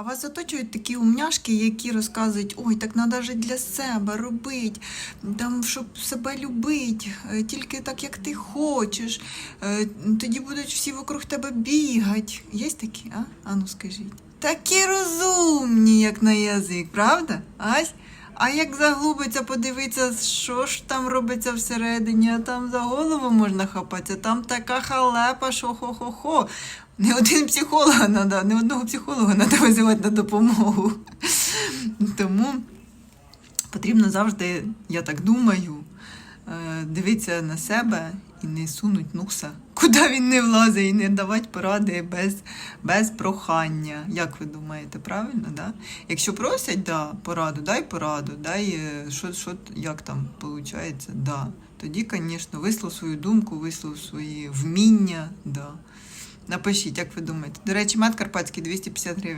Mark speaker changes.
Speaker 1: А вас оточують такі умняшки, які розказують, ой, так треба жити для себе, робити, там, щоб себе любити, е, тільки так, як ти хочеш. Е, Тоді будуть всі вокруг тебе бігати. Є такі, а? А ну скажіть. Такі розумні, як на язик, правда? Ась? А як заглубиться, подивитися, що ж там робиться всередині, а там за голову можна хапатися, там така халепа, що хо-хо-хо. Не один психолога надо, не одного психолога треба визивати на допомогу. Тому потрібно завжди, я так думаю, е, дивитися на себе і не сунуть носа, куди він не влазить, і не давати поради без, без прохання. Як ви думаєте, правильно? Да? Якщо просять да, пораду, дай пораду, дай е, що, що, як там виходить, да. тоді, звісно, вислов свою думку, вислов свої вміння. Да. Напишіть, як ви думаєте. До речі, мед карпатський 250 гривень.